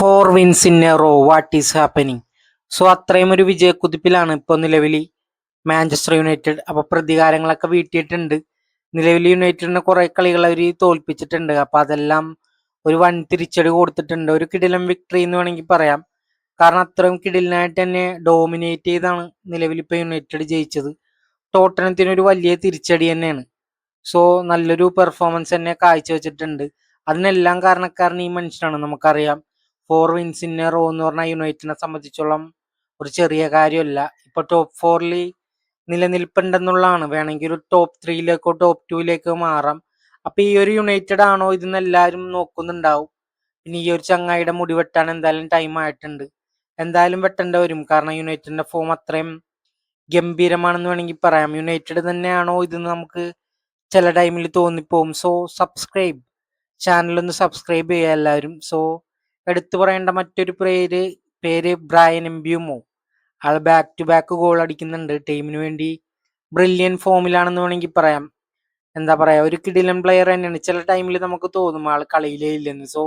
Four wins in a row what is happening so അത്രയും ഒരു വിജയക്കുതിപ്പിലാണ് ഇപ്പോൾ നിലവിൽ മാഞ്ചസ്റ്റർ യുണൈറ്റഡ് അപ്പോൾ പ്രതികാരങ്ങളൊക്കെ വീട്ടിയിട്ടുണ്ട്. നിലവിൽ യുണൈറ്റഡിനെ കുറേ കളികൾ അവർ തോൽപ്പിച്ചിട്ടുണ്ട്. അപ്പോൾ അതെല്ലാം ഒരു വൺ തിരിച്ചടി കൊടുത്തിട്ടുണ്ട്. ഒരു കിടിലം വിക്ടറി എന്ന് വേണമെങ്കിൽ പറയാം. കാരണം അത്രയും കിടിലനായിട്ട് തന്നെ ഡോമിനേറ്റ് ചെയ്താണ് നിലവിൽ ഇപ്പോൾ യുണൈറ്റഡ് ജയിച്ചത്. ടോട്ടനത്തിന് ഒരു വലിയ തിരിച്ചടി തന്നെയാണ്. സോ നല്ലൊരു പെർഫോമൻസ് തന്നെ കാഴ്ചവെച്ചിട്ടുണ്ട്. അതിനെല്ലാം കാരണക്കാരൻ ഈ മനുഷ്യനാണ് നമുക്കറിയാം. ഫോർ വിൻസിന് റോ എന്ന് പറഞ്ഞാൽ യുണൈറ്റിനെ സംബന്ധിച്ചോളം ഒരു ചെറിയ കാര്യമല്ല. ഇപ്പൊ ടോപ്പ് ഫോറിൽ നിലനിൽപ്പുണ്ടെന്നുള്ളതാണ്. വേണമെങ്കിൽ ഒരു ടോപ്പ് ത്രീയിലേക്കോ ടോപ്പ് ടൂയിലേക്കോ മാറാം. അപ്പൊ ഈ ഒരു യുണൈറ്റഡ് ആണോ ഇതെന്ന് എല്ലാവരും നോക്കുന്നുണ്ടാവും. പിന്നെ ഈ ഒരു ചങ്ങായിയുടെ മുടി വെട്ടാൻ എന്തായാലും ടൈം ആയിട്ടുണ്ട്. എന്തായാലും വെട്ടേണ്ട വരും. കാരണം യുണൈറ്റഡിന്റെ ഫോം അത്രയും ഗംഭീരമാണെന്ന് വേണമെങ്കിൽ പറയാം. യുണൈറ്റഡ് തന്നെയാണോ ഇതെന്ന് നമുക്ക് ചില ടൈമിൽ തോന്നിപ്പോവും. സോ സബ്സ്ക്രൈബ് ചാനൽ ഒന്ന് സബ്സ്ക്രൈബ് ചെയ്യുക എല്ലാവരും. സോ എടുത്തു പറയേണ്ട മറ്റൊരു പേര് പേര് ബ്രയൻ എംബ്യൂമോ ആൾ ബാക്ക് ടു ബാക്ക് ഗോൾ അടിക്കുന്നുണ്ട്. ടീമിന് വേണ്ടി ബ്രില്യൻ ഫോമിലാണെന്ന് വേണമെങ്കിൽ പറയാം. എന്താ പറയാ ഒരു കിടിലൻ പ്ലെയർ തന്നെയാണ്. ചില ടൈമിൽ നമുക്ക് തോന്നും ആൾ കളിയിലേ ഇല്ലെന്ന്. സോ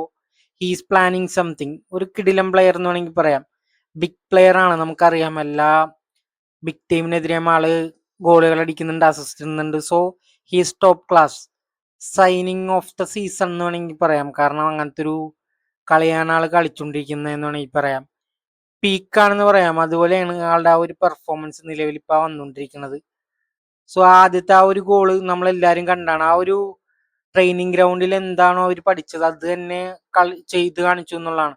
ഹീസ് പ്ലാനിങ് സംതിങ് ഒരു കിടിലൻ പ്ലെയർ എന്ന് വേണമെങ്കിൽ പറയാം. ബിഗ് പ്ലെയർ ആണ്. നമുക്കറിയാം എല്ലാ ബിഗ് ടീമിനെതിരെ ആൾ ഗോളുകൾ അടിക്കുന്നുണ്ട് അസിസ്റ്റ് ചെയ്യുന്നുണ്ട് so he's top class signing of the season എന്ന് വേണമെങ്കിൽ പറയാം. കാരണം അങ്ങനത്തെ ഒരു കളിയാണ് ആൾ കളിച്ചുകൊണ്ടിരിക്കുന്നത് എന്ന് വേണമെങ്കിൽ പറയാം പീക്കാണെന്ന് പറയാം. അതുപോലെയാണ് ആളുടെ ആ ഒരു പെർഫോമൻസ് നിലവിൽ ഇപ്പൊ വന്നുകൊണ്ടിരിക്കുന്നത് സോ ആദ്യത്തെ ആ ഒരു ഗോൾ നമ്മളെല്ലാരും കണ്ടാണ്. ആ ഒരു ട്രെയിനിങ് ഗ്രൗണ്ടിൽ എന്താണോ അവർ പഠിച്ചത് അത് തന്നെ കളി ചെയ്ത് കാണിച്ചു എന്നുള്ളതാണ്.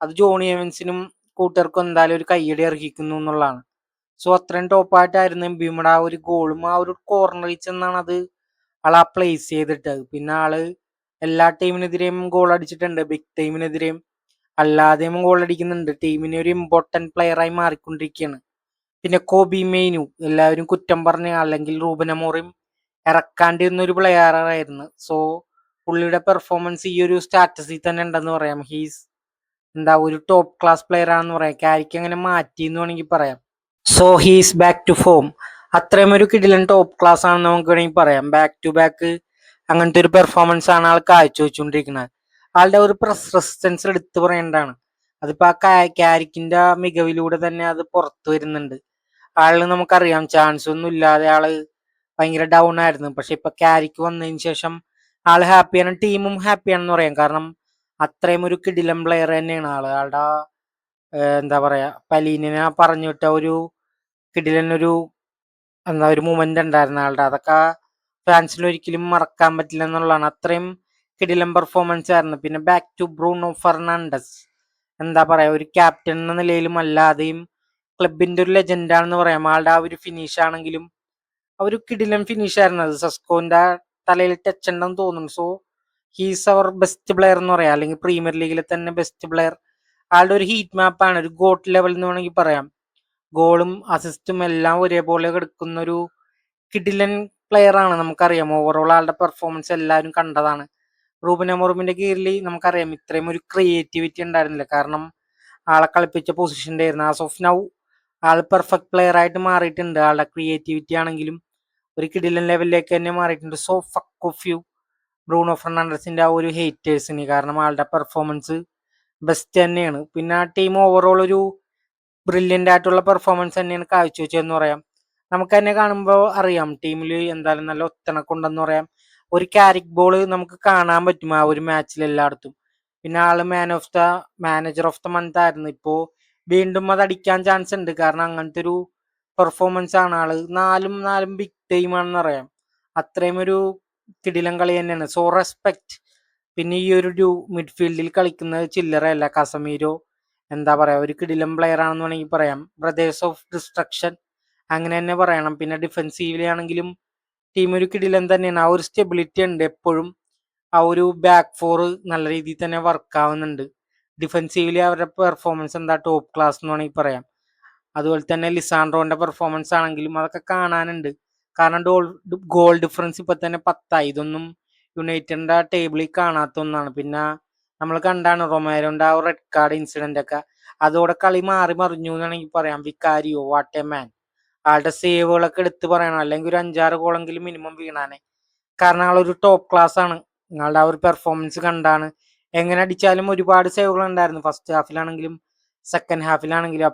അത് ജോണി എവൻസിനും കൂട്ടർക്കും എന്തായാലും ഒരു കയ്യടി അർഹിക്കുന്നു എന്നുള്ളതാണ്. സോ അത്രയും ടോപ്പായിട്ടായിരുന്നു എംബിയുടെ ആ ഒരു ഗോളും ആ ഒരു കോർണറിൽ ചെന്നാണ് അത് ആൾ ആ പ്ലേസ് ചെയ്തിട്ടത്. പിന്നെ ആൾ എല്ലാ ടീമിനെതിരെയും ഗോൾ അടിച്ചിട്ടുണ്ട്. ബിഗ് ടീമിനെതിരെയും അല്ലാതെയും ഗോൾ അടിക്കുന്നുണ്ട്. ടീമിന് ഒരു ഇമ്പോർട്ടന്റ് പ്ലെയറായി മാറിക്കൊണ്ടിരിക്കുകയാണ്. പിന്നെ കോബി മെയിനു. എല്ലാവരും കുറ്റം പറഞ്ഞ അല്ലെങ്കിൽ റൂബൻ അമോറിയും ഇറക്കാണ്ടിരുന്ന ഒരു പ്ലെയർ ആയിരുന്നു. സോ പുള്ളിയുടെ പെർഫോമൻസ് ഈ ഒരു സ്റ്റാറ്റസിൽ തന്നെ ഉണ്ടെന്ന് പറയാം. ഹീസ് എന്താ ഒരു ടോപ്പ് ക്ലാസ് പ്ലെയർ ആണെന്ന് പറയാം. കാരിക്ക് അങ്ങനെ മാറ്റി എന്ന് വേണമെങ്കിൽ പറയാം. So he's back to form അത്രയും ഒരു കിടിലൻ ടോപ്പ് ക്ലാസ് ആണെന്ന് നമുക്ക് വേണമെങ്കിൽ പറയാം. ബാക്ക് ടു ബാക്ക് അങ്ങനത്തെ ഒരു പെർഫോമൻസ് ആണ് ആൾ കാഴ്ചവെച്ചുകൊണ്ടിരിക്കുന്നത് ആളുടെ ഒരു പ്രസ് റെസിസ്റ്റൻസ് എടുത്തു പറയേണ്ടതാണ്. അതിപ്പോ ആ ക്യാരിക്കിന്റെ മികവിലൂടെ തന്നെ അത് പുറത്തു വരുന്നുണ്ട്. ആളിന് നമുക്കറിയാം ചാൻസ് ഒന്നും ഇല്ലാതെ ആൾ ഭയങ്കര ഡൗൺ ആയിരുന്നു. പക്ഷെ ഇപ്പൊ ക്യാരിക്ക് വന്നതിന് ശേഷം ആൾ ഹാപ്പിയാണ് ടീമും ഹാപ്പിയാണെന്ന് പറയാം. കാരണം അത്രയും ഒരു കിടിലം പ്ലെയർ തന്നെയാണ് ആൾ. ആളുടെ എന്താ പറയാ പലീനിനെ പറഞ്ഞു വിട്ട ഒരു കിടിലൻ ഒരു എന്താ ഒരു മൂമെന്റ് ഉണ്ടായിരുന്നു ആളുടെ. അതൊക്കെ ഫാൻസിൽ ഒരിക്കലും മറക്കാൻ പറ്റില്ല എന്നുള്ളതാണ്. അത്രയും കിടിലം പെർഫോമൻസ് ആയിരുന്നു. പിന്നെ ബാക്ക് ടു ബ്രൂണോ ഫെർണാണ്ടസ് എന്താ പറയുക ഒരു ക്യാപ്റ്റൻ എന്ന നിലയിലും അല്ലാതെയും ക്ലബിന്റെ ഒരു ലെജൻഡാണെന്ന് പറയാം. ആളുടെ ആ ഒരു ഫിനിഷ് ആണെങ്കിലും ആ ഒരു കിടിലം ഫിനിഷ് ആയിരുന്നു അത്. സസ്കോന്റെ തലയിൽ ടച്ച് ഉണ്ടെന്ന് തോന്നുന്നു. So he's our best player എന്ന് പറയാം. അല്ലെങ്കിൽ പ്രീമിയർ ലീഗിലെ തന്നെ ബെസ്റ്റ് പ്ലെയർ ആളുടെ ഒരു ഹീറ്റ് മാപ്പാണ് ഒരു ഗോട്ട് ലെവൽ എന്ന് വേണമെങ്കിൽ പറയാം. ഗോളും അസിസ്റ്റും എല്ലാം ഒരേപോലെ കിടക്കുന്ന ഒരു കിടിലൻ പ്ലെയർ ആണ് നമുക്കറിയാം. ഓവറോൾ ആളുടെ പെർഫോമൻസ് എല്ലാവരും കണ്ടതാണ്. റൂബൻ അമോറുമിന്റെ കീഴിൽ നമുക്കറിയാം ഇത്രയും ഒരു ക്രിയേറ്റിവിറ്റി ഉണ്ടായിരുന്നില്ല. കാരണം ആളെ കളിപ്പിച്ച പൊസിഷന്റെ ആയിരുന്നു. ആസ് ഓഫ് നൗ ആൾ പെർഫെക്റ്റ് പ്ലെയർ ആയിട്ട് മാറിയിട്ടുണ്ട്. ആളുടെ ക്രിയേറ്റിവിറ്റി ആണെങ്കിലും ഒരു കിടിലൻ ലെവലിലേക്ക് തന്നെ മാറിയിട്ടുണ്ട്. So fuck off you Bruno ഫെർണാണ്ടസിന്റെ ആ ഒരു ഹേറ്റേഴ്സിന് കാരണം ആളുടെ പെർഫോമൻസ് ബെസ്റ്റ് തന്നെയാണ്. പിന്നെ ആ ടീം ഓവറോൾ ഒരു ബ്രില്യന്റ് ആയിട്ടുള്ള പെർഫോമൻസ് തന്നെയാണ് കാഴ്ചവെച്ചതെന്ന് പറയാം. നമുക്ക് തന്നെ കാണുമ്പോൾ അറിയാം ടീമിൽ എന്തായാലും നല്ല ഒത്തിണക്കുണ്ടെന്ന് പറയാം. ഒരു ക്യാരിക് ബോൾ നമുക്ക് കാണാൻ പറ്റും ആ ഒരു മാച്ചിൽ എല്ലായിടത്തും. പിന്നെ ആൾ man of the manager of the month ആയിരുന്നു. ഇപ്പോ വീണ്ടും അത് അടിക്കാൻ ചാൻസ് ഉണ്ട്. കാരണം അങ്ങനത്തെ ഒരു പെർഫോമൻസ് ആണ് ആൾ. നാലും നാലും ബിഗ് ടീമാണെന്ന് അറിയാം അത്രയും ഒരു കിടിലം കളി തന്നെയാണ്. സോ റെസ്പെക്ട് പിന്നെ ഈ ഒരു മിഡ്ഫീൽഡിൽ കളിക്കുന്നത് ചില്ലറയല്ല കസമീരോ എന്താ പറയാ ഒരു കിടിലം പ്ലെയർ ആണെന്ന് വേണമെങ്കിൽ പറയാം. ബ്രദേഴ്സ് ഓഫ് ഡിസ്ട്രക്ഷൻ അങ്ങനെ തന്നെ പറയണം. പിന്നെ ഡിഫെൻസീവിലി ആണെങ്കിലും ടീം ഒരു കിടിലം തന്നെയാണ്. ആ ഒരു സ്റ്റെബിലിറ്റി ഉണ്ട് എപ്പോഴും. ആ ഒരു ബാക്ക് ഫോർ നല്ല രീതിയിൽ തന്നെ വർക്ക് ആവുന്നുണ്ട്. ഡിഫെൻസീവിലി അവരുടെ പെർഫോമൻസ് എന്താ? ടോപ്പ് ക്ലാസ് എന്ന് വേണമെങ്കിൽ പറയാം. അതുപോലെ തന്നെ ലിസാൻഡ്രോന്റെ പെർഫോമൻസ് ആണെങ്കിലും അതൊക്കെ കാണാനുണ്ട്. കാരണം ഡോൾ ഗോൾ ഡിഫറൻസ് ഇപ്പൊ തന്നെ പത്തായി. ഇതൊന്നും യുണൈറ്റഡിന്റെ ടേബിളിൽ കാണാത്ത ഒന്നാണ്. പിന്നെ നമ്മൾ കണ്ടാണ് റൊമാരോന്റെ ആ റെഡ് കാർഡ് ഇൻസിഡന്റ് ഒക്കെ. അതോടെ കളി മാറി മറിഞ്ഞു എന്നാണെങ്കിൽ പറയാം. വിക്കാരിയോ? What a man? ആളുടെ സേവുകളൊക്കെ എടുത്ത് പറയണം. അല്ലെങ്കിൽ ഒരു അഞ്ചാറ് ഗോളെങ്കിലും മിനിമം വീണാനെ. കാരണം ആളൊരു ടോപ്പ് ക്ലാസ് ആണ്. നിങ്ങളുടെ ആ ഒരു പെർഫോമൻസ് കണ്ടാണ്. എങ്ങനെ അടിച്ചാലും ഒരുപാട് സേവുകൾ ഉണ്ടായിരുന്നു. First ഹാഫിലാണെങ്കിലും second ഹാഫിലാണെങ്കിലും